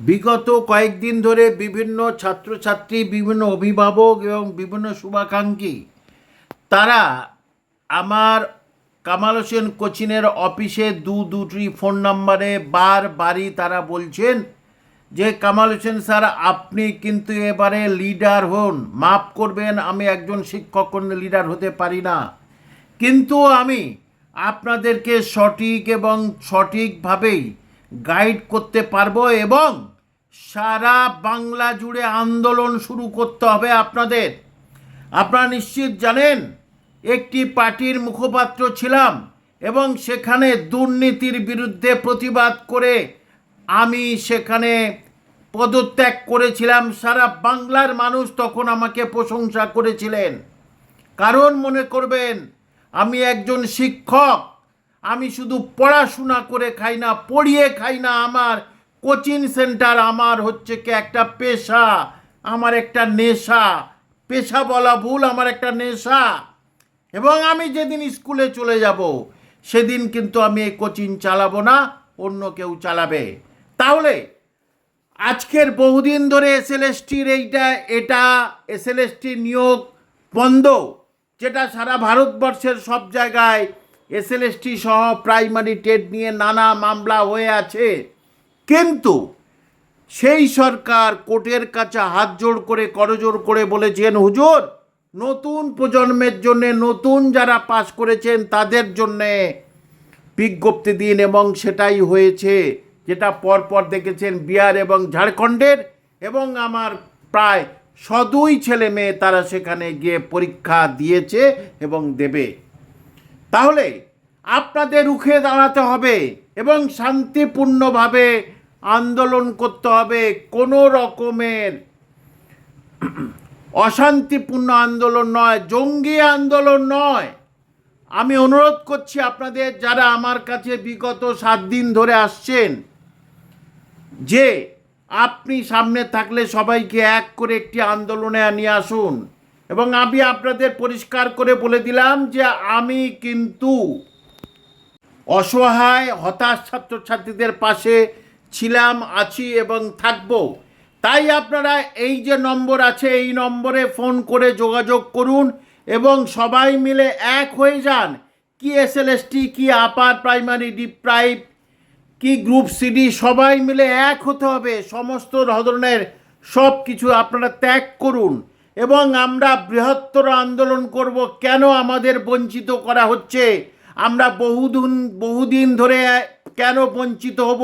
বিগত কয়েকদিন ধরে বিভিন্ন ছাত্রছাত্রী, বিভিন্ন অভিভাবক এবং বিভিন্ন শুভাকাঙ্ক্ষী, তারা আমার কামাল হোসেন কোচিনের অফিসে দু দুটি ফোন নম্বরে বার বারই তারা বলছেন যে, কামাল হোসেন স্যার, আপনি কিন্তু এবারে লিডার হন। মাফ করবেন, আমি একজন শিক্ষক লিডার হতে পারি না। কিন্তু আমি আপনাদেরকে সঠিক এবং সঠিকভাবেই গাইড করতে পারব এবং সারা বাংলা জুড়ে আন্দোলন শুরু করতে হবে আপনাদের। আপনারা নিশ্চিত জানেন, একটি পার্টির মুখপাত্র ছিলাম এবং সেখানে দুর্নীতির বিরুদ্ধে প্রতিবাদ করে আমি সেখানে পদত্যাগ করেছিলাম। সারা বাংলার মানুষ তখন আমাকে প্রশংসা করেছিলেন। কারণ মনে করবেন, আমি একজন শিক্ষক আমি শুধু পড়াশোনা করে খাই না, পড়িয়ে খাই না, আমার কোচিং সেন্টার আমার হচ্ছে কি একটা পেশা, আমার একটা নেশা। পেশা বলা ভুল, আমার একটা নেশা। এবং আমি যেদিন স্কুলে চলে যাব, সেদিন কিন্তু আমি এই কোচিং চালাবো না, অন্য কেউ চালাবে। তাহলে আজকের বহুদিন ধরে এস এল এসএলএসটির এইটা, এটা এসএলএসটি নিয়োগ বন্ধ, যেটা সারা ভারতবর্ষের সব জায়গায় এসএলএসটি সহ প্রাইমারি টেট নিয়ে নানা মামলা হয়ে আছে। কিন্তু সেই সরকার কোর্টের কাছে হাত জোড় করে, করজোড় করে বলেছেন, হুজুর, নতুন প্রজন্মের জন্য, নতুন যারা পাশ করেছেন, তাদের জন্যে বিজ্ঞপ্তি দিন। এবং সেটাই হয়েছে, যেটা পরপর দেখেছেন বিহার এবং ঝাড়খণ্ডের। এবং আমার প্রায় সদুই ছেলে মেয়ে তারা সেখানে গিয়ে পরীক্ষা দিয়েছে এবং দেবে। তাহলে আপনাদের রুখে দাঁড়াতে হবে এবং শান্তিপূর্ণভাবে আন্দোলন করতে হবে কোনো রকমের অশান্তিপূর্ণ আন্দোলন নয়, জঙ্গি আন্দোলন নয়। আমি অনুরোধ করছি আপনাদের যারা আমার কাছে বিগত সাত দিন ধরে আসছেন, যে আপনি সামনে থাকলে সবাইকে এক করে একটি আন্দোলনে নিয়ে আসুন। এবং আমি আপনাদের পরিষ্কার করে বলে দিলাম যে আমি কিন্তু অসহায়, হতাশ ছাত্রছাত্রীদের পাশে ছিলাম, আছি এবং থাকব। তাই আপনারা এই যে নম্বর আছে, এই নম্বরে ফোন করে যোগাযোগ করুন এবং সবাই মিলে এক হয়ে যান। কি এস এল এস টি কি আপার প্রাইমারি, ডিপ প্রাইভ, কি গ্রুপ সিডি সবাই মিলে এক হতে হবে। সমস্ত ধরনের সব কিছু আপনারা ত্যাগ করুন। এবং আমরা বৃহত্তর আন্দোলন করব, কেন আমাদের বঞ্চিত করা হচ্ছে? আমরা বহুদিন বহুদিন ধরে, কেন বঞ্চিত হব?